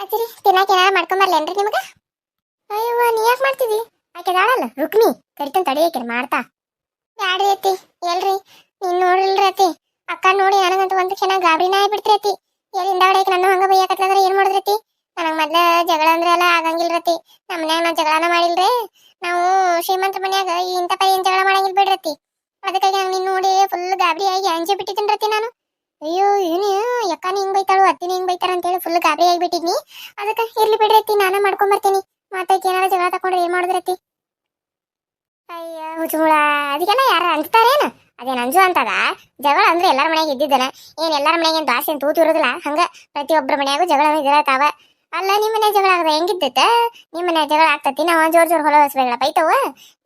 ಅತ್ತಿರಿ ತಿನ್ನಕ್ಕೆ ಏನಾರ ಮಾಡ್ಕೊಂಬರ್ಲೇನ್ರಿ ನಿಮಗೆ? ಅಯ್ಯವ್ವ, ನೀ ಯಾಕೆ ಮಾಡ್ತಿದಿ ಆಕೆ ದಾಳಲ್ಲ, ರುಕ್ಮಿ. ಕರಿತನ್ ತಡಿಯಕ್ಕೆ ಮಾಡ್ತಾ. ಬ್ಯಾಡ್ರಿ ಅತ್ತಿ? ಎಲ್ರಿ? ನೀನ್ ನೋಡಿಲ್ರಿ ಅತ್ತಿ? ಅಕ್ಕ ನೋಡಿ ನನಗಂತೂ ಒಂದು ಕ್ಷಣ ಗಾಬರಿನ ಆಗ್ಬಿಡ್ತ್ರಿ ಅತ್ತಿ. ಎಲ್ಲಿಂದ ಹೊಡಕ್ಕೆ ನನ್ನ ಹಂಗ ಬೈಯಕತ್ಲಂದ್ರೆ ಏನ್ ಮಾಡಿದ್ರತಿ ನನಗ್ ಮೊದ್ಲ ಜಗಳ ಅಂದ್ರೆ ಎಲ್ಲ ಆಗಂಗಿಲ್ರತಿ ನಮ್ಮ ಮನ್ಯಾಗ ನಾವು ಜಗಳನ ಮಾಡಿಲ್ರಿ. ನಾವು ಶ್ರೀಮಂತ ಮನ್ಯಾಗ ಇಂಥ ಪೈ ಏನ್ ಜಗಳ ಮಾಡಂಗಿಲ್ಲ ಬಿಡ್ರತಿ ಅದಕ್ಕಾಗಿ ನಂಗೆ ನೀನ್ ನೋಡಿ ಫುಲ್ ಗಾಬರಿ ಆಗಿ ಅಂಜಿ ಬಿಟ್ಟಿದ್ದೀನ್ರತಿ ನಾನು. ಅಯ್ಯೋ ಏನು ಯಕ್ಕನ ಹಿಂಗ್ ಬೈತಾಳು ಅತ್ತಿನ ಹಿಂಗ್ ಬೈತಾರ ಅಂತೇಳಿ ಫುಲ್ ಗಾಬರಿ ಆಗಿಬಿಟ್ಟಿದ್ನಿ. ಅದಕ್ಕೆ, ಇರ್ಲಿ ಬಿಡ್ರಿ ಅತ್ತಿ, ನಾನ ಮಾಡ್ಕೊಂಡ್ ಬರ್ತೀನಿ. ಮತ್ತೆ ಏನಾರ ಜಗಳ ತಕೊಂಡ್ರೆ ಏನ್ ಅತ್ತಿ? ಅಯ್ಯ, ಹುಚ್ಚುಮುಳ ಅದಕ್ಕೆಲ್ಲ ಯಾರ ಅಂತಾರೇನ ಅದೇ ಅಂಜು ಅಂತದ. ಜಗಳ ಅಂದ್ರೆ ಎಲ್ಲಾರ ಮನೆಯಾಗ ಇದ್ದಿದ್ದನ. ಏನ್ ಎಲ್ಲಾರ ಮನೆಗೆ ಏನ್ ದಾಸಿ ಅಂತ ತೂತು ಇರೋದಿಲ್ಲ. ಹಂಗ ಪ್ರತಿಯೊಬ್ಬರ ಮನೆಯಾಗೂ ಜಗಳ ಇರತಾವ. ಅಲ್ಲ ನಿಮ್ಮ ಮನೆ ಜಗಳ ಆಗದ? ಹೆಂಗಿದ್ದೈತ ನಿಮ್ಮ ಮನ್ಯಾಗ ಜಗಳ ಆಗ್ತತಿ. ನಾವು ಜೋರ್ ಜೋರ್ ಹೊಲ ಹೊಸಬೇಗಳ ಬೈತಾವ?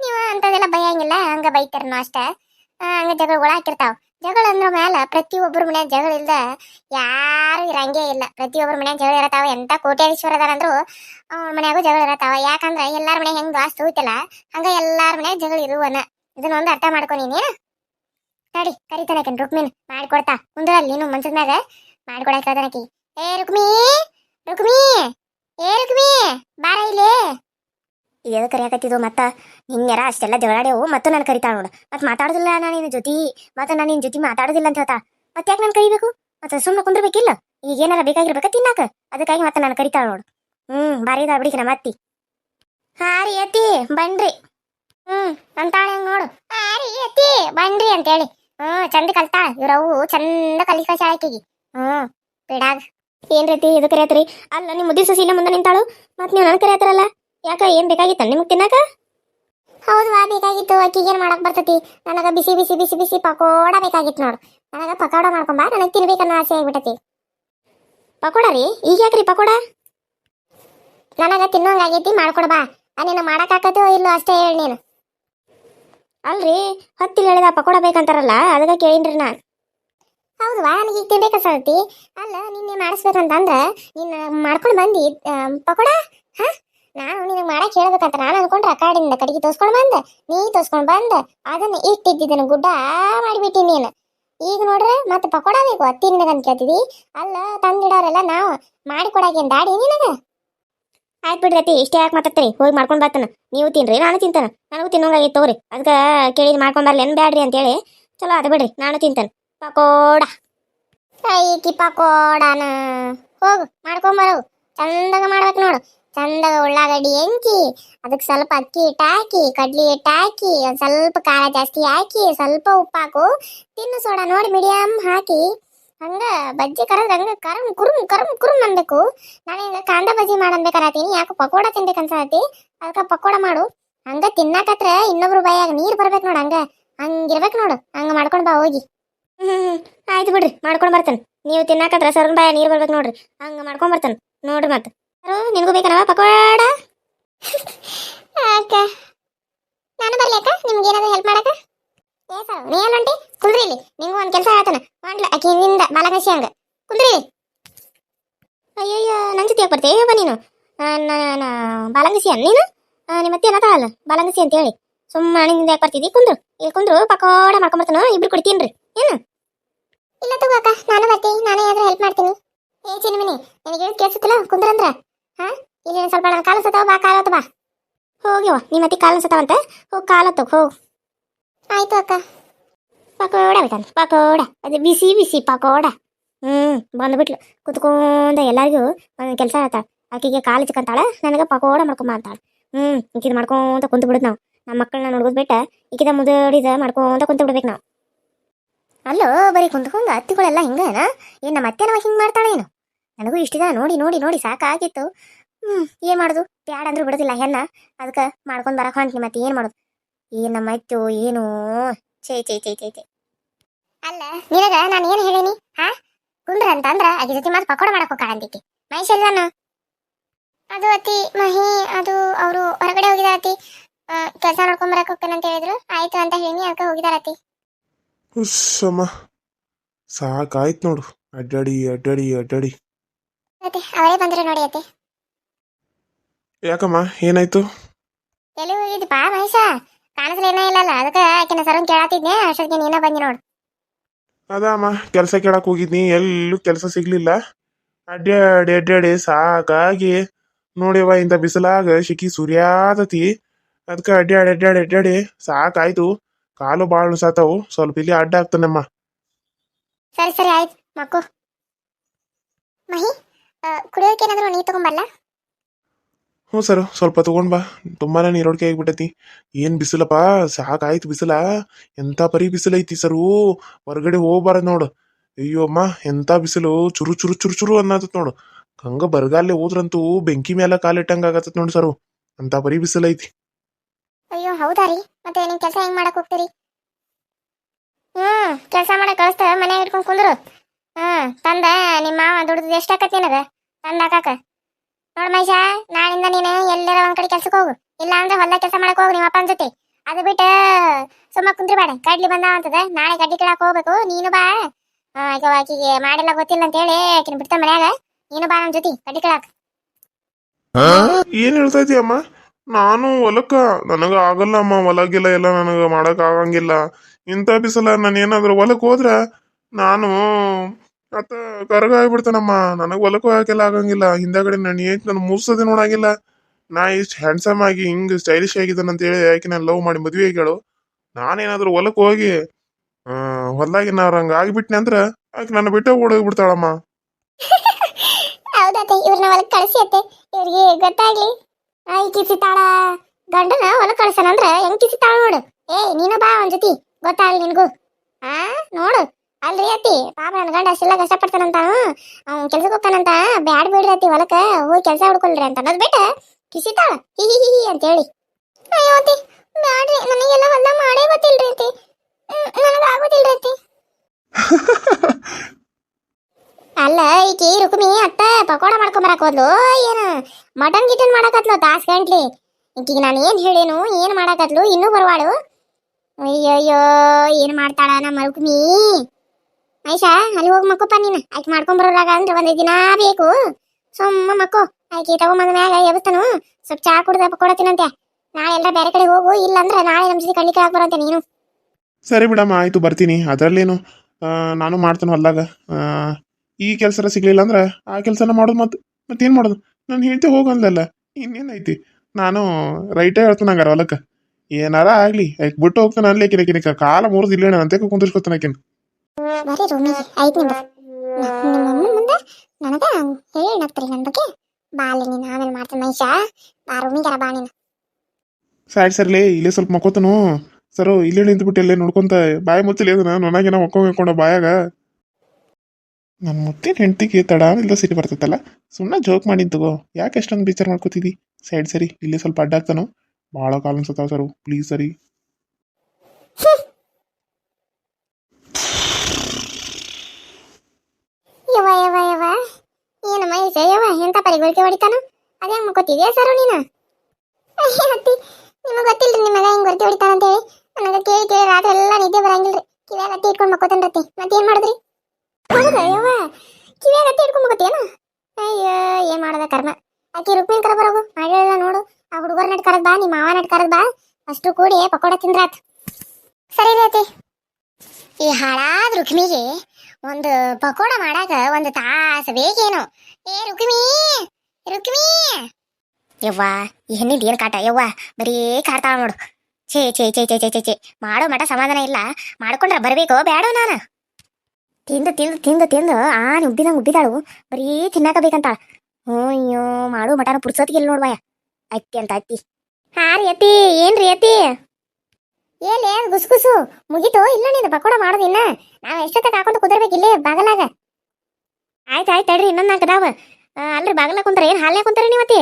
ನೀವು ಅಂತದೆಲ್ಲ ಬೈಯಂಗಿಲ್ಲ. ಹಂಗ ಬೈತಾರನು ಅಷ್ಟ. ಹಂಗ ಜಗಳ ಜಗಳಗಳು ಹಾಕಿರ್ತಾವ. ಜಗಳ ಅಂದ್ರ ಮ್ಯಾಲ ಪ್ರತಿಯೊಬ್ಬರ ಮನ್ಯಾಗ ಜಗಳ ಇಲ್ದ ಯಾರು ಇರಂಗೇ ಇಲ್ಲ. ಪ್ರತಿಯೊಬ್ಬರ ಮನ್ಯಾಗ ಜಗಳ ಇರತಾವ, ಎಂತ ಕೋಟ್ಯಾಧೀಶ್ವರ ಅದಾರಂದ್ರು ಅವ್ರ ಮನ್ಯಾಗೂ ಜಗಳ ಇರತಾವ. ಯಾಕಂದ್ರ ಎಲ್ಲಾರ ಮನ್ಯಾಗ ಹೆಂಗ್ ಜಾಸ್ತಿ ಹೋಯ್ತಲ್ಲ ಹಂಗ ಎಲ್ಲಾರ ಮನ್ಯಾಗ ಜಗಳ ಇರುವನ. ಇದನ್ನ ಒಂದು ಅರ್ಥ ಮಾಡ್ಕೊ ನೀನೇನ ನಡಿ ಕರಿತಾನಕನ್ ರುಕ್ಮಿನ್ ಮಾಡ್ಕೊಡ್ತಾ. ಮುಂದ್ರ ನೀನು ಮನ್ಸದ ಮ್ಯಾಗ ಮಾಡ್ಕೊಡಕ್ ಏ ರುಕ್ಮಿ ರುಕ್ಮಿ, ಏ ರುಕ್ಮಿ, ಬಾರ ಇಲ್ಲಿ. ಇದು ಕರಿಯಾಕತ್ತಿದ್ದು ಮತ್ತೆ? ನಿನ್ನೆರ ಅಷ್ಟೆಲ್ಲ ಜಗಳಾಡ್ಯವು ಮತ್ತು ನಾನು ಕರಿತಾಳ ನೋಡು. ಮತ್ತೆ ಮಾತಾಡೋದಿಲ್ಲ ನಾನು ನಿನ್ನ ಜೊತೆ. ಮತ್ತೆ ನಾನು ನಿನ್ನ ಜೊತೆ ಮಾತಾಡೋದಿಲ್ಲ ಅಂತ ಹೇಳ್ತಾ ಮತ್ತೆ ಯಾಕೆ ನಾನು ಕರಿಬೇಕು? ಮತ್ತೆ ಸುಮ್ಮನೆ ಕುಂದ್ರಬೇಕಿಲ್ಲ? ಈಗ ಏನಾರ ಬೇಕಾಗಿರ್ಬೇಕ ತಿನ್ನಾಕ? ಅದಕ್ಕಾಗಿ ಮತ್ತೆ ನಾನು ಕರಿತಾಳ ನೋಡು. ಹ್ಞೂ ಬಾರಿ ಇದಾಳ ಬಿಡಿಕ ನಮ್ಮ ಅತ್ತಿ. ಹಾ ರೀ ಅತ್ತಿ, ಬನ್ರಿ. ಹ್ಞೂ ಅಂತಾಳೆ ಹಂಗೆ ನೋಡು. ಹಾ ರೀ ಅತ್ತಿ, ಬನ್ರಿ ಅಂತೇಳಿ. ಹ್ಞೂ ಚಂದ ಕಲ್ತಾಳ. ಇವ್ರವು ಚಂದ ಕಲಿ ಆಕಿಗೆ ಹ್ಮ್ ಬಿಡಾಗ ಏನ್ರೀತಿ ಇದು ಕರಿಯತ್ರಿ? ಅಲ್ಲ, ನಿಮ್ಮ ಮುದ್ದಿ ಸಸಿ ಇಲ್ಲ ಮುಂದೆ ನಿಂತಾಳು? ಮತ್ತೆ ನೀವು ನಾನು ಕರಿಯತ್ತಾರಲ್ಲ ಯಾಕ ಏನ್ ಬೇಕಾಗಿತ್ತ ನಿಮ್ಗೆ ತಿನ್ನಕ? ಹೌದು ವಾ ಬೇಕಾಗಿತ್ತು. ಅಕ್ಕಿಗೆ ಏನ್ ಮಾಡಕ್ ಬರ್ತತಿ? ನನಗ ಬಿಸಿ ಬಿಸಿ ಬಿಸಿ ಬಿಸಿ ಪಕೋಡ ಬೇಕಾಗಿತ್ತು ನೋಡು. ನನಗ ಪಕೋಡ ಮಾಡ್ಕೊಂಬಾ ನನಗ್ ತಿನ್ಬೇಕನ್ನೋ ಆಸೆ ಆಗ್ಬಿಟ್ಟತಿ ಪಕೋಡ ರೀ? ಈಗ ಯಾಕ್ರಿ ಪಕೋಡ? ನನಗ ತಿನ್ನೋಂಗಾಗೈತಿ ಮಾಡ್ಕೊಡ್ಬಾ ನೀನು ಮಾಡಕ್ಕಾಕತ್ತೋ ಇಲ್ಲೋ ಅಷ್ಟೇ ಹೇಳಿ ನೀನು. ಅಲ್ರಿ ಹೊತ್ತಿಲ್ ಹೇಳಿದ ಪಕೋಡ ಬೇಕಂತಾರಲ್ಲ ಅದಕ್ಕೆ ಕೇಳಿನ್ರಿ ನಾನು ಹೌದು ವಾ ನನಗೆ ಈಗ ತಿನ್ಬೇಕನ್ಸತಿ ಅಲ್ಲ ನಿನ್ನೆ ಮಾಡಿಸ್ಬೇಕಂತಂದ್ರ ನೀನು ಮಾಡ್ಕೊಂಡು ಬಂದಿ ಪಕೋಡ? ಹಾ? ನಾನು ನಿನಗೆ ಮಾಡಕ್ ಹೇಳ್ಬೇಕಂತ ನಾನು ಅನ್ಕೊಂಡ್ರೆ ಆ ಕಡೆಯಿಂದ ಕಡೆಗೆ ತೋರ್ಸ್ಕೊಂಡು ಬಂದೆ, ನೀ ತೋರ್ಸ್ಕೊಂಡು ಬಂದ. ಅದನ್ನ ಇಟ್ಟಿದ್ದಿದ್ದನ್ನು ಗುಡ್ಡ ಮಾಡಿಬಿಟ್ಟಿ ನೀನು. ಈಗ ನೋಡ್ರೆ ಮತ್ತೆ ಪಕೋಡ ಬೇಕು, ಅತ್ತಿ ನಿನಗಂತ ಕೇಳ್ತಿದಿ? ಅಲ್ಲ, ತಂದಿಡೋರೆಲ್ಲ ನಾವು ಮಾಡಿ ಕೊಡಾಕೇನ್ ದಾಡಿ ನಿನಗ? ಆಯ್ತು ಬಿಡ್ರಿ ಅತ್ತಿ, ಇಷ್ಟೇ ಯಾಕೆ ಮಾತಾಡ್ತೀರಿ? ಹೋಗಿ ಮಾಡ್ಕೊಂಡು ಬರ್ತಾನ. ನೀವು ತಿನ್ರಿ, ನಾನು ತಿಂತಾನ. ನನಗೂ ತಿನ್ನೋಂಗಾಗಿತ್ತು ತಗೋರಿ. ಅದಕ್ಕೆ ಕೇಳಿದ್ ಮಾಡ್ಕೊಂಡು ಬರ್ಲಿ ಬ್ಯಾಡ್ರಿ ಬ್ಯಾಡ್ರಿ ಅಂತೇಳಿ. ಚಲೋ ಅದ ಬಿಡ್ರಿ, ನಾನು ತಿಂತಾನೆ. ಪಕೋಡ. ಐಕಿ ಪಕೋಡನ. ಹೋಗು ಮಾಡ್ಕೊಂಬರು ಚಂದಾಗ ಮಾಡ್ಬೇಕು ನೋಡು. ಚಂದಾಗ ಉಳ್ಳಾಗಡ್ಡಿ ಹೆಂಚಿ ಅದಕ್ಕೆ ಸ್ವಲ್ಪ ಅಕ್ಕಿ ಹಿಟ್ಟು ಹಾಕಿ ಕಡ್ಲಿ ಹಿಟ್ಟು ಹಾಕಿ ಒಂದ್ ಸ್ವಲ್ಪ ಖಾರ ಜಾಸ್ತಿ ಹಾಕಿ, ಸ್ವಲ್ಪ ಉಪ್ಪು ಹಾಕು ತಿನ್ನು ಸೋಡಾ ನೋಡಿ ಮೀಡಿಯಂ ಹಾಕಿ. ಹಂಗ ಬಜ್ಜಿ ಕರದ್ರೆ ಹಂಗ ಕರಂ ಕುರುಮ್ ಕರಂ ಕುರುಮ್ ಅನ್ಬೇಕು ನಾನು ಈಗ ಕಾಂಡ ಬಜ್ಜಿ ಮಾಡನ್ಬೇಕರತೀನಿ ಯಾಕೆ ಪಕೋಡ ತಿನ್ಬೇಕನ್ಸತಿ ಅದಕ್ಕೆ ಪಕೋಡ ಮಾಡು. ಹಂಗ ತಿನ್ನಾಕತ್ರ ಇನ್ನೊಬ್ರು ಬಾಯಾಗ ನೀರ್ ಬರ್ಬೇಕು ನೋಡು ಹಂಗ. ಹಂಗಿರ್ಬೇಕು ನೋಡು, ಹಂಗ ಮಾಡ್ಕೊಂಡ್ ಬಾ ಹೋಗಿ. ಹ್ಮ್ ಆಯ್ತು ಬಿಡ್ರಿ, ಮಾಡ್ಕೊಂಡ್ ಬರ್ತೇನೆ. ನೀವು ತಿನ್ನಾಕತ್ರ ಸರ್ನ ಬಾಯ ನೀರ್ ಬರ್ಬೇಕು ನೋಡ್ರಿ, ಹಂಗ ಮಾಡ್ಕೊಂಡ್ ಬರ್ತೇನೆ. ನೋಡ್ರಿ ಮತ್ತೆ ನಿನಗೂ ಬೇಕನವ? ಪಕೋಡ? ಅಕ್ಕ, ನಾನು ಬರ್ಲಿ ಅಕ್ಕ. ನಿಮ್ಗೆ ಏನಾದ್ರು ಹೆಲ್ಪ್ ಮಾಡಕ ಏ ಸರ್, ನೀ ಏನ್ ಹೊಂಟಿ ಕುಂದ್ರಿ ಇಲ್ಲಿ. ನಿಂಗೂ ಒಂದು ಕೆಲಸ ಹೇಳ್ತಾನ ಮಾಡ್ಲ ಅಕ್ಕಿಯಿಂದ ಬಾಲಕಸಿ ಹಂಗ. ಕುಂದ್ರಿ. ಅಯ್ಯಯ್ಯ, ನನ್ ಜೊತೆ ಯಾಕೆ ಬರ್ತೀಯಪ್ಪ ನೀನು. ಬಾಲಂಗಸಿ ಅನ್ ನೀನು? ನಿಮ್ಮ ಅತ್ತೆ ಅಲ್ಲ ಬಾಲಂಗಸಿ ಅಂತ ಹೇಳಿ. ಸುಮ್ಮನೆ ನಿಂದ ಯಾಕೆ ಬರ್ತಿದ್ದಿ? ಕುಂದ್ರು. ಇಲ್ಲಿ ಕುಂದ್ರು, ಪಕೋಡ ಮಾಡ್ಕೊಂಬರ್ತಾನ ಇಬ್ರು ಕುಡಿತೀನ್ರಿ ಏನು? ಇಲ್ಲ ತಗೋ ಅಕ್ಕ. ನಾನು ಬರ್ತೀನಿ. ನಾನೇ ಏನಾದ್ರು ಹೆಲ್ಪ್ ಮಾಡ್ತೀನಿ. ಏ ಚಿನ್ಮಿನಿ ನನಗೆ ಹೇಳಿದ್ ಕೇಳಿಸುತ್ತಿಲ್ಲ? ಕುಂದ್ರಂದ್ರ? ಹಾ? ಇಲ್ಲಿ ಸ್ವಲ್ಪ ನನ್ನ ಕಾಲು ಸತಾವ ಬಾ ಕಾಲು ಬಾ. ಹೋಗ್ಯವ ನಿಮ್ಮ ಮತ್ತೆ ಕಾಲು ಸತಾವಂತ ಹೋಗಿ ಕಾಲತ್ತು ಹೋಗು. ಆಯ್ತು ಅಕ್ಕ. ಪಕೋಡ ಬೇಕಂತ ಪಕೋಡ. ಅದು ಬಿಸಿ ಬಿಸಿ ಪಕೋಡ. ಹ್ಮ್ ಬಂದುಬಿಟ್ಲು. ಕುತ್ಕೊಂಡ ಎಲ್ಲರಿಗೂ ಒಂದು ಕೆಲಸ ಹೇಳ್ತಾಳೆ. ಆಕೆಗೆ ಕಾಲು ಚಿಕ್ಕಂತಾಳೆ ನನಗೆ ಪಕೋಡ ಮಾಡ್ಕೊಂಬ ಅಂತಾಳ ಹ್ಮ್ ಈಕಿದ್ ಮಾಡ್ಕೊಂತ ಕುಂತು ಬಿಡುದು ನಾವು. ನಮ್ಮ ಮಕ್ಕಳನ್ನ ನೋಡ್ಬೋದು ಬಿಟ್ಟ ಈಕಿದ ಮುದುಡಿದ ಮಾಡ್ಕೊಂತ ಕುಂತು ಬಿಡ್ಬೇಕು ನಾವು. ಅಲ್ಲೋ ಬರೀ ಕುಂತ್ಕೊಂಡು ಅತ್ತಿಗಳೆಲ್ಲ ಹಿಂಗೇನಾ? ಏನು ನಮ್ಮ ಅತ್ತೆ ನಾವು ಹಿಂಗೆ ಮಾಡ್ತಾಳೆ ನನಗೂ ಇಷ್ಟಿದ. ನೋಡಿ ನೋಡಿ ನೋಡಿ, ಸಾಕಾಗಿತ್ತು. ಹ್ಞೂ ಏನು ಮಾಡುದು? ಬ್ಯಾಡ ಅಂದ್ರೂ ಬಿಡೋದಿಲ್ಲ ಹೆಣ್ಣ. ಅದಕ್ಕೆ ಮಾಡ್ಕೊಂಡು ಬರಕ್ಕೆ ಹೊಂಟ್ನಿ ಮತ್ತೆ ಏನು ಮಾಡೋದು? ಏನು ನಮ್ಮ ಅತ್ತು ಏನು? ಚೇ ಚೇ ಚೇ ಚೇ ಚೇ ಅಲ್ಲ, ನಿನಗ ನಾನು ಏನು ಹೇಳೀನಿ? ಹಾ? ಕುಂದ್ರ ಅಂತ ಅಂದ್ರ ಅದ್ರ ಜೊತೆ ಮತ್ತೆ ಪಕೋಡ ಮಾಡಕ್ ಹೋಗಾಳ ಅಂತಿಕ್ಕೆ ಮೈಸೆಲ್ವನ ಅದು ಅತಿ ಮಹಿ, ಅದು ಅವರು ಹೊರಗಡೆ ಹೋಗಿದಾರ ಅತಿ ಕೆಲಸ ನೋಡ್ಕೊಂಡ್ ಬರಕ್ ಹೋಗ್ತೇನೆ ಅಂತ ಹೇಳಿದ್ರು. ಆಯ್ತು ಅಂತ ಹೇಳಿ ಅದಕ್ಕೆ ಹೋಗಿದಾರ ಅತಿ ಸಾಕಾಯ್ತು ನೋಡು. ಅಡ್ಡಾಡಿ ಅಡ್ಡಾಡಿ ಅಡ್ಡಾಡಿ. ಅತಿ ಅವರೇ ಬಂದ್ರೆ ನೋಡಿ ಅತ್ತೆ. ಯಾಕಮ್ಮ ಏನಾಯ್ತು? ಎಲ್ಲಿ ಹೋಗಿದ್ದಿಪ್ಪ ಮಹೇಶ? ಕಾಣಿಸ್ಲ ಏನೋ ಇಲ್ಲಲ್ಲ ಅದಕ್ಕೆ ಆಕಿನ ಸರ್ವನ್ ಕೇಳಾತಿದ್ನೆ ಅಷ್ಟೊತ್ತಿಗೆ ನೀನ ಬಂದಿ ನೋಡು. ಅದ ಅಮ್ಮ ಕೆಲಸ ಕೇಳಕ್ ಹೋಗಿದ್ನಿ ಎಲ್ಲೂ ಕೆಲಸ ಸಿಗ್ಲಿಲ್ಲ. ಅಡ್ಡಾಡಿ ಅಡ್ಡಾಡಿ ಸಾಕಾಗಿ. ನೋಡಿವ ಇಂಥ ಬಿಸಿಲಾಗ ಶಿಕಿ ಸುರಿಯಾದತಿ ಅದಕ್ಕೆ ಅಡ್ಡಾಡಿ ಅಡ್ಡಾಡಿ ಅಡ್ಡಾಡಿ ಸಾಕಾಯ್ತು. ಕಾಲು ಭಾಳ ಸಾತಾವು ಸ್ವಲ್ಪ ಇಲ್ಲಿ ಅಡ್ಡ ಆಗ್ತಾನಮ್ಮ. ಸರಿ ಸರಿ ಆಯ್ತು ಮಕ್ಕು. ಮಹಿ ಕುಡಿಯೋಕೆ ಏನಾದರೂ ನೀರು ತಗೊಂಬಲ್ಲ ಹ್ಞೂ ಸರ್ ಸ್ವಲ್ಪ ತಗೊಂಡ್ ಬಾ. ತುಂಬಾನೇ ನೀರೊಡ್ಕೆ ಆಗಿಬಿಟ್ಟೈತಿ. ಏನು ಬಿಸಿಲಪ್ಪ? ಸಾಕಾಯ್ತು ಬಿಸಿಲ. ಎಂಥ ಪರಿ ಬಿಸಿಲೈತಿ ಸರು? ಹೊರಗಡೆ ಹೋಗ್ಬಾರದ್ ನೋಡು. ಅಯ್ಯೋ ಅಮ್ಮ ಎಂಥ ಬಿಸಿಲು? ಚುರು ಚುರು ಚುರು ಚುರು ಅನ್ನತತ್ ನೋಡು. ಹಂಗ ಬರಗಾಲೆ ಹೋದ್ರಂತೂ ಬೆಂಕಿ ಮೇಲೆ ಕಾಲಿಟ್ಟಂಗ ಆಗತ್ತತ್ ನೋಡು ಸರು. ಅಂತ ಪರಿ ಬಿಸಿಲೈತಿ ಅಯ್ಯೋ ಹೌದಾ ರೀ? ಮತ್ತೆ ನಿಮ್ ಕೆಲಸ ಹೆಂಗ್ ಮಾಡಕ್ ಹೋಗ್ತೀರಿ? ಹ್ಮ್ ಕೆಲಸ ಮಾಡಕ್ ಕಳಿಸ್ತ ಮನ್ಯಾಗ ಇಟ್ಕೊಂಡ್ ಕುಂದ್ರು. ಹ್ಮ್ ತಂದ ನಿಮ್ಮ ಮಾವ ದುಡ್ದು ಎಷ್ಟಾಕತ್ ನಿನಗ? ತಂದ ಹಾಕಾಕ. ನೋಡ್ ಮೈಷ ನಾಳಿಂದ ನೀನು ಎಲ್ಲರ ಒಂದ್ ಕಡೆ ಕೆಲ್ಸಕ್ಕೆ ಹೋಗು. ಇಲ್ಲ ಅಂದ್ರೆ ಹೊಲ ಕೆಲಸ ಮಾಡಕ್ ಹೋಗು ನಿಮ್ಮ ಅಪ್ಪನ ಜೊತೆ. ಅದು ಬಿಟ್ಟು ಸುಮ್ಮ ಕುಂದ್ರಿ ಬೇಡ ಕಡ್ಲಿ ಬಂದ ಅಂತದ. ನಾಳೆ ಗಡ್ಡಿ ಕಿಳಾಕ್ ಹೋಗ್ಬೇಕು. ನೀನು ಬಾ. ಈಗ ಆಕಿಗೆ ಮಾಡಿಲ್ಲ ಗೊತ್ತಿಲ್ಲ ಅಂತ ಹೇಳಿ ಆಕಿನ ಬಿಡ್ತ ಮನ್ಯಾಗ. ನೀನು ಬಾ ನಮ್ ಜೊತೆ. ಗಡ್ಡಿ ಕಿಳಾಕ್. ಏನ್ ಹೇಳ್ತಾ ಇದೀಯ ಅಮ್ಮ? ನಾನು ಹೊಲಕ್ಕ. ನನಗ ಆಗಲ್ಲ ಅಮ್ಮ. ಹೊಲಗಿಲ್ಲ ಎಲ್ಲ ನನಗ ಮಾಡಕ್ ಆಗಂಗಿಲ್ಲ. ಇಂಥ ಬಿಸಿಲ ನಾನು ಏನಾದ್ರು ಹೊಲಕ್ ಹೋದ್ರ ನಾನು ಅತ್ತ ಕರಗ ಆಗ್ಬಿಡ್ತಾನಮ್ಮ ನನಗ್ ಹೊಲಕ್ಕೂ ಹಾಕೆಲ್ಲ, ಆಗಂಗಿಲ್ಲ. ಹಿಂದಗಡೆ ನಾನು ಏನ್ ನಾನು ಮೂರ್ಸೋದೇ ನೋಡಂಗಿಲ್ಲ. ನಾ ಇಷ್ಟು ಹ್ಯಾಂಡ್ಸಮ್ ಆಗಿ ಹಿಂಗ್ ಸ್ಟೈಲಿಶ್ ಅಂತ ಹೇಳಿ ಯಾಕೆ ನಾನು ಲವ್ ಮಾಡಿ ಮದುವೆ ಆಗ್ಯಾಳು. ನಾನೇನಾದ್ರೂ ಹೊಲಕ್ ಹೋಗಿ ಹೊಲ್ದಾಗಿ ನಾವ್ ಹಂಗ ಆಗ್ಬಿಟ್ನೆ ಅಂದ್ರ ಆಕೆ ನನ್ನ ಬಿಟ್ಟ ಓಡೋಗ್ಬಿಡ್ತಾಳಮ್ಮ. ಹೌದತ್ತೆ ಇವ್ರನ್ನ ಹೊಲಕ್ ಕಳಿಸಿ ಅತ್ತೆ. ಇವ್ರಿಗೆ ಗೊತ್ತಾಗ್ಲಿ. ಆಯ್ ಕಿಸಿತಾಳ ಗಂಡನ ಹೊಲಕ್ ಕಳ್ಸನಂದ್ರ ಹೆಂಗ್ ಕಿಸಿತಾಳ ನೋಡು. ಏಯ್, ನೀನು ಬಾ ಅವನ್ ಜೊತೆ. ಗೊತ್ತಾಗ್ಲಿ ನಿನ್ಗೂ. ಆ, ನೋಡು. ಅಲ್ರಿ ಅತ್ತಿ, ಪಾಪ ನನ್ನ ಗಂಡ ಅಷ್ಟೆಲ್ಲ ಕಷ್ಟಪಡ್ತಾನಂತ, ಅವ್ನ್ ಕೆಲ್ಸಕ್ಕೆ ಹೋಗ್ತಾನಂತ, ಬ್ಯಾಡ್ ಬಿಡ್ರಿ ಅತ್ತಿ ಹೊಲಕ್ಕೆ, ಹೋಗಿ ಕೆಲಸ ಹುಡ್ಕೊಳ್ರಿ ಅಂತ ಅನ್ನೋದು ಬಿಟ್ಟ, ಕಿಸಿತಾಳ, ಹಿ ಹಿ ಹಿ ಹಿ ಅಂತ ಹೇಳಿ. ಅಯ್ಯೋ ಅತ್ತಿ, ಬ್ಯಾಡ್ರಿ ನನಗೆಲ್ಲ ಹೊಲ ಮಾಡೇ ಗೊತ್ತಿಲ್ರಿ ಅತ್ತಿ. ನನಗ ಆಗೋದಿಲ್ರಿ ಅತ್ತಿ. ಅಲ್ಲ, ಈಕಿ ರುಕ್ಮಿ ಅತ್ತ ಪಕೋಡ ಮಾಡ್ಕೊಂಬರಕ್ ಹೋದ್ಲು, ಏನು, ಮಟನ್ ಗಿಟನ್ ಮಾಡಕತ್ಲು ತಾಸ್ ಗಂಟ್ಲಿ ಈಕಿಗೆ ನಾನು ಏನು ಹೇಳೇನು, ಏನು ಮಾಡಕತ್ಲು ಇನ್ನೂ ಬರವಾಳು. ಅಯ್ಯಯ್ಯೋ, ಏನು ಮಾಡ್ತಾಳ ನಮ್ಮ ರುಕ್ಮಿ? ಐಶಾ ಅಲ್ಲಿ ಹೋಗಿ ಮಕ್ಕಪ್ಪ ನೀನು. ಆಯ್ಕೆ ಮಾಡ್ಕೊಂಬರೋರಾಗ ಅಂದ್ರೆ ಒಂದು ದಿನ ಬೇಕು. ಸುಮ್ಮ ಮಕ್ಕೋ. ಆಯ್ಕೆ ತಗೊಂಬಂದ ಮ್ಯಾಗ ಎಬ್ತಾನು ಸ್ವಲ್ಪ ಚಾ ಕುಡ್ದ ಕೊಡತೀನಂತೆ ನಾಳೆ ಎಲ್ಲ ಬೇರೆ ಕಡೆ ಹೋಗು. ಇಲ್ಲ ಅಂದ್ರೆ ನಾಳೆ ನಮ್ಮ ಜೊತೆ ಕಣ್ಣಿಕೆ ಬರಂತೆ ನೀನು. ಸರಿ ಬಿಡಮ್ಮ, ಆಯ್ತು, ಬರ್ತೀನಿ. ಅದರಲ್ಲೇನು ನಾನು ಮಾಡ್ತೇನೆ ಹೊಲ್ದಾಗ. ಈ ಕೆಲಸ ಸಿಗ್ಲಿಲ್ಲ ಅಂದ್ರೆ ಆ ಕೆಲಸನ ಮಾಡೋದು ಮತ್ತೆ ಮತ್ತೇನು ಮಾಡೋದು? ನಾನು ಹೇಳ್ತೆ ಹೋಗಂದಲ್ಲ ಇನ್ನೇನೈತಿ ನಾನು ರೈಟೇ ಹೇಳ್ತಾನೆ ಹಂಗಾರ ಹೊಲಕ್ಕೆ. ಏನಾರ ಆಗ್ಲಿ. ಬಿಟ್ಟು ಹೋಗ್ತಾನೆ ಅಲ್ಲೇ ಕಿನಿಕ ಕಾಲ ಮೂರ್ದು ಇಲ್ಲೇನ ಅಂತ ಕುಂದಿರ್ಸ್ಕೊತಾನೆ ಆಕಿನ. ಬರೀ ರೂಮಿಗೆ ಐದು ನಿಮ್ದು ನಿಮ್ಮ ಅಮ್ಮನ ಮುಂದೆ ನನಗೆ ಹೇಳತ್ರಿ ನನ್ನ ಬಗ್ಗೆ? ಬಾಲಿ ನೀನು, ಆಮೇಲೆ ಮಾಡ್ತೀನಿ ಮಹಿಷ ಬಾ ರೂಮಿಗಾರ ಬಾ ನೀನು. ಸರಿ ಸರ್ಲಿ, ಇಲ್ಲೇ ಸ್ವಲ್ಪ ಮಕ್ಕೋತನು. ಸರ್, ಇಲ್ಲೇ ನಿಂತ್ಬಿಟ್ಟು ಎಲ್ಲೇ ನೋಡ್ಕೊಂತ ಬಾಯಿ ಮುಚ್ಚಲಿ ಅದನ್ನ ಮಕ್ಕೋ ಮಕ್ಕೊಂಡ ಬಾಯಾಗ. ನನ್ನ ಮುತ್ತಿನ ಹೆಂಡತಿಗೆ ತಡ ಇಲ್ಲ ಸಿರಿ ಬರ್ತೈತಲ್ಲ ಸುಮ್ಮನೆ ಜೋಕ್ ಮಾಡಿದ್ದು ಯಾಕೆ ಎಷ್ಟೊಂದು ಬೇಚಾರ ಮಾಡ್ಕೋತಿದ್ದಿ ಸೈಡ್ ಸರಿ, ಇಲ್ಲೇ ಸ್ವಲ್ಪ ಅಡ್ಡಾಗ್ತಾನು. ಭಾಳ ಕಾಲ ಅನ್ಸತ್ತಾವ ಸರ್ ಪ್ಲೀಸ್ ಸರಿ ಯವ್ವ ಯವ್ವ ಯವ್ವ ಏನು ಮೈಷ ಯವ್ವ ಎಂತ ಹೊಡಿತಾನ? ಅದ ಅದೇ ಮುಕ್ಕೋತಿದ್ಯಾ ಸರು ನೀನು? ಅತ್ತಿ, ನಿಮಗೆ ಗೊತ್ತಿಲ್ರಿ, ನಿಮ್ಮ ಮಗ ಹಿಂಗ್ ಗೊರ್ತಿ ಹೊಡಿತಾನ ಅಂತೇಳಿ. ನನಗೆ ಕೇಳಿ ಕೇಳಿ ರಾತ್ರಿ ಎಲ್ಲ ನಿದ್ದೆ ಬರಂಗಿಲ್ರಿ. ಕಿವ್ಯಾಗ ಅತ್ತಿ ಇಟ್ಕೊಂಡು ಮಕ್ಕೋತಾನ ರತ್ತಿ ಮತ್ತೇನ್ ಮಾಡಿದ್ರಿ? ಹೌದಾ, ಯವ್ವ? ಕಿವ್ಯಾಗ ಅತ್ತಿ ಇಟ್ಕೊಂಡು ಮಕ್ಕೋತಿಯೇನು? ಅಯ್ಯೋ, ಏನ್ ಮಾಡದ ಕರ್ಮ? ಆಕಿ ರುಕ್ಮಿನ್ ಕರ ಬರೋಗು? ಮಾಡಿಲ್ಲ ನೋಡು. ಆ ಹುಡುಗರ ನಟ್ ಕರದ್ ಬಾ, ನಿಮ್ಮ ಮಾವ ನಟ್ ಕರದ್ ಬಾ. ಅಷ್ಟು ಕೂಡಿ ಪಕೋಡ ತಿಂದ್ರಾತ್. ಸರಿ ರೀ ಈ ಹಾಳಾದ ರುಕ್ಮಿಗೆ ಒಂದು ಪಕೋಡ ಮಾಡಾಕ ಒಂದು ತಾಸು ಬೇಕೇನು. ಏ ರುಕ್ಮಿ ರುಕ್ಮಿ ಯವ್ವಾ ಹೆಣ್ಣಿಂದ ಏನ್ ಕಾಟ? ಯವ್ವಾ ಬರೀ ಕಾಡ್ತಾಳ ನೋಡು. ಛೇ ಛೇ ಛೇ ಛೇ ಛೇ ಛೇ ಛೇ ಮಾಡೋ ಮಠ ಸಮಾಧಾನ ಇಲ್ಲ. ಮಾಡ್ಕೊಂಡ್ರೆ ಬರಬೇಕು ಬೇಡ ನಾನು. ತಿಂದು ತಿಂದು ತಿಂದು ತಿಂದು ಆನ್ ಉಬ್ಬಿದಂಗೆ ಉಬ್ಬಿದಾಳು. ಬರೀ ತಿನ್ನಾಕ ಬೇಕಂತಾಳ ಹ್ಞೂ ಅಯ್ಯೋ ಮಾಡು ಮಠನ ಪುಡ್ಸೋತಿಗಿಲ್ಲ ನೋಡ್ವಯ್ಯ ಅತ್ತಿ ಅಂತ ಅತ್ತಿ. ಹಾ ರೀ ಅತ್ತಿ ಏನ್ರಿ ಅತ್ತಿ? ಏನ್ ಏನ್ ಗುಸ್ಗುಸು ಮುಗಿತು ಇಲ್ಲ ನೀನು ಪಕೋಡ ಮಾಡೋದಿನ್ನ ನಾವು ಎಷ್ಟೊತ್ತಕ್ಕೆ ಹಾಕೊಂತ ಕುದಿರ್ಬೇಕು ಇಲ್ಲೇ ಬಾಗಲಾಗ ಆಯ್ತು ಆಯ್ತು ತಡ್ರಿ ಇನ್ನೊಂದು ನಾಲ್ಕು ಅದಾವ ಆ, ಅಲ್ರಿ ಬಾಗಲ ಕುಂದ್ರ ಏನು ಹಾಲ್ನಾಗ ಕುಂತಾರ ನೀವತ್ತಿ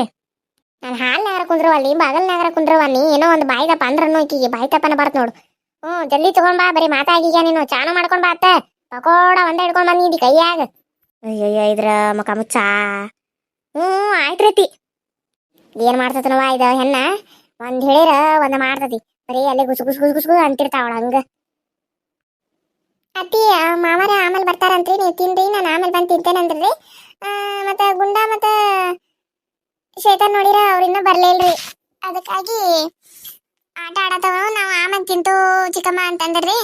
ನಾನು ಹಾಲ್ನಾಗಾರ ಕುಂದ್ರವಲ್ಲಿ ಅಲ್ಲಿ ಬಾಗಲ್ನಾಗಾರ ನೀ ಏನೋ ಒಂದು ಬಾಯಿ ದಪ್ಪ ಅಂದ್ರನು ಈಕಿಗೆ ಬಾಯಿ ತಪ್ಪನ ಬರತ್ ನೋಡು. ಹ್ಞೂ ಜಲ್ದಿ ತಗೊಂಡ್ ಬಾ ಬರೀ ಮಾತಾಗೀಗ ನೀನು ಚಾನು ಮಾಡ್ಕೊಂಡ್ ಬಾ ಅತ್ತ. ಪಕೋಡ ಒಂದ ಹಿಡ್ಕೊಂಡ್ ಬಂದಿದ್ದಿ ಕೈಯಾಗ. ಅಯ್ಯಯ್ಯ ಇದ್ರ ಮಕ ಮುಚ್ಚ. ಹ್ಞೂ ಆಯ್ತ್ರತಿ ರೀತಿ ಏನ್ ಮಾಡ್ತತನವ ಇದ ಹೆಣ್ಣ? ಒಂದ್ ಹೇಳಿರ ಒಂದ ಮಾಡ್ತತಿ. ಬರೀ ಅಲ್ಲಿ ಗುಸು ಗುಸು ಗುಸು ಗುಸು ಅಂತಿರ್ತಾವಳ ಹಂಗ. ಅತ್ತಿ ಆ, ಮಾವರ ಆಮೇಲೆ ಬರ್ತಾರಂತ್ರಿ ನೀವು ತಿನ್ರಿ ನಾನು ಆಮೇಲೆ ಬಂದು ತಿಂತೇನೆ ಅಂದ್ರಿ ಮತ್ತೆ ಗುಂಡ ಮತ್ತೆ ಶೇಖರ್ ನೋಡಿರ ಅವ್ರಿಂದ ಬರ್ಲೇ ಇಲ್ರಿ. ಅದಕ್ಕಾಗಿ ಆಟ ಆಡತವ ನಾವು ಆಮೇಲೆ ತಿಂತು ಚಿಕ್ಕಮ್ಮ ಅಂತಂದ್ರಿ.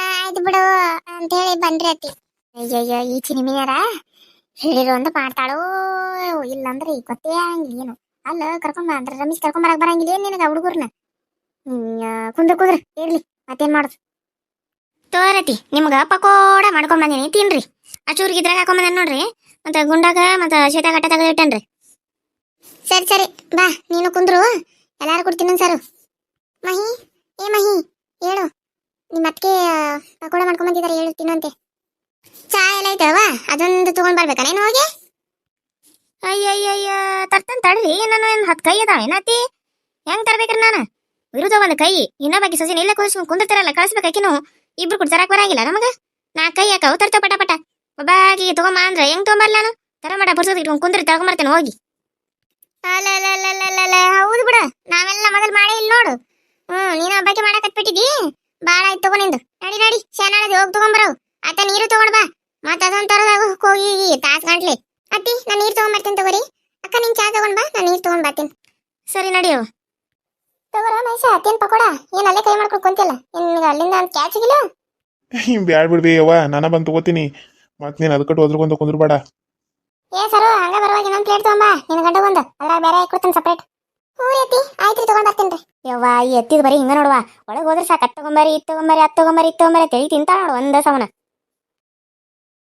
ಆಯ್ತು ಬಿಡು ಅಂತ ಹೇಳಿ ಬಂದ್ರಿ ಅತ್ತಿ. ಅಯ್ಯಯ್ಯೋ, ಈ ಚಿನಿಮಿನಾರ ಹೇಳಿರು ಅಂತ ಮಾಡ್ತಾಳೋ ಇಲ್ಲಂದ್ರೆ ಈಗ ಗೊತ್ತೇ ಆಗಂಗಿಲ್ಲ ಏನು. ಅಲ್ಲ, ಕರ್ಕೊಂಡ್ ಅಂದ್ರೆ ರಮೇಶ್ ಕರ್ಕೊಂಬರಕ್ ಬರಂಗಿಲ್ಲ ಏನ್ ನಿನಗ ಹುಡುಗರ್ನ? ಕುಂದ್ರ ಕುದ್ರ, ಇರ್ಲಿ, ಮತ್ತೇನ್ ಮಾಡುದು? ತೋರತಿ, ನಿಮ್ಗ ಪಕೋಡ ಮಾಡ್ಕೊಂಡ್ ಬಂದಿನಿ, ತಿನ್ರಿ. ಅಚೂರ್ಗಿದ್ರಾಗ ಹಾಕೊಂಡ್ ಬಂದ ನೋಡ್ರಿ. ಮತ್ತ ಗುಂಡಾಗ ಮತ್ತೆ ಶೇತ ಕಟ್ಟ ತೆಗೆದು ಇಟ್ಟನ್ರಿ. ಸರಿ ಸರಿ ಬಾ ನೀನು ಕುಂದ್ರು ಎಲ್ಲಾರು ಕೊಡ್ತೀನಿ ಸರ್. ಮಹಿ ಏ ಮಹಿ ಹೇಳು. ನಿಮ್ಮ ಅತ್ತಿಗೆ ಪಕೋಡ ಮಾಡ್ಕೊಂಡ್ ಬಂದಿದ್ದಾರೆ ಹೇಳು ತಿನ್ನಂತೆ ಚಾ ಎಲ್ಲ ಐತಲ್ವಾ ಅದೊಂದು ತಗೊಂಡ್ ಬರ್ಬೇಕಾನೇನು ಹೋಗಿ? ಅಯ್ಯಯ್ಯಯ್ಯ ತರ್ತನ್ ತಡ್ರಿ ನಾನು ಏನ್ ಹತ್ತು ಕೈ ಅದಾವ ಏನತಿ ಹೆಂಗ್ ತರ್ಬೇಕ್ರಿ ನಾನು? ವಿರುದ್ಧ ಒಂದು ಕೈ ಇನ್ನ ಬಗ್ಗೆ ಸಸಿನ ಇಲ್ಲ ಕೂರಿಸ್ಕೊಂಡು ಕುಂದಿರ್ತಾರಲ್ಲ ಕಳಿಸ್ಬೇಕಾಕಿನೂ ಇಬ್ರು ಕೂಡ ತರಕ್ ಬರಂಗಿಲ್ಲ ನಮಗ? ನಾ ಕೈ ಹಾಕವು ತರ್ತಾವ ಪಟ ಪಟ. ಒಬ್ಬಾಕಿಗೆ ತಗೊಂಬ ಅಂದ್ರೆ ಹೆಂಗ್ ತಗೊಂಬರ್ಲ ನಾನು? ತರ ಮಾಡ ಪುರ್ಸೋದ್ ಇಟ್ಕೊಂಡು ಕುಂದ್ರೆ ತಗೊಂಬರ್ತೇನೆ ಹೋಗಿ. ಹೌದು ಬಿಡ. ನಾವೆಲ್ಲ ಮೊದಲು ಮಾಡೇ ಇಲ್ಲ ನೋಡು. ಹ್ಮ್ ನೀನು ಹಬ್ಬಕ್ಕೆ ಮಾಡಕ್ ಹತ್ಬಿಟ್ಟಿದ್ದಿ ಬಾಳ ಆಯ್ತು ತಗೋ ನಿಂದು. ನಡಿ ನಡಿ ಶಾನಾಳದಿ ಹೋಗಿ ತಗೊಂಬರವು ಆತ ನೀರು ತಗೊಂಡ್ ಬಾ. ಮತ್ತ ಅದೊಂದ್ ತರದಾಗ ಹೋಗಿ ತಾಸ್ ಗಂಟ್ಲೆ. ಅತ್ತಿ ನಾ ನೀರು ತಗೊಂಬರ್ತೀನಿ ತಗೋರಿ. ಅಕ್ಕ ನಿನ್ ಚಾ ತಗೊಂಡ್ ಬಾ ನಾ ನೀರು ತಗೊಂಡ್ ಬರ್ತೀನಿ. ಸರಿ ನಡಿ ತಗೋರ ಮೈಸ ಅತ್ತೇನ್ ಪಕೋಡ? ಏನ್ ಅಲ್ಲೇ ಕೈ ಮಾಡ್ಕೊಂಡು ಕುಂತಿಲ್ಲ ಏನ್ ನಿನಗೆ ಅಲ್ಲಿಂದ ಕ್ಯಾಚ್ ಸಿಗಿಲ್ಲ? ಬ್ಯಾಡ್ ಬಿಡ್ಬಿ ಅವ್ವ ನಾನ ಬಂದು ತಗೋತೀನಿ. ಮತ್ ನೀನ್ ಅದಕ್ಕಟ್ಟು ಒದ್ರಕೊಂತ ಕುಂದ್ರಬೇಡ ಏ ಸರು, ಹಂಗ ಬರುವಾಗ ಇನ್ನೊಂದ್ ಪ್ಲೇಟ್ ತಗೊಂಬ ನಿನ್ ಗಂಡ ಒಂದು ಅಲ್ಲ ಬೇರೆ ಕೊಡ್ತೀನಿ ಸಪ್ರೇಟ್ ಹ್ಞೂ ಎತ್ತಿ ಆಯ್ತು ತಗೊಂಡ್ ಬರ್ತೀನಿ ಯವ್ವ, ಈ ಎತ್ತಿದ್ ಬರೀ ಹಿಂಗ ನೋಡುವ. ಒಳಗೆ ಹೋದ್ರೆ ಸಾಕು. ಅತ್ ತಗೊಂಬರಿ ಇತ್ತು ತಗೊಂಬರಿ ಅತ್ ತಗೊಂಬರಿ ಇತ್ತು ತಗೊಂಬರಿ ತಳಿ ತಿಂತಾ ನೋಡು ಒಂದ ಸಮನ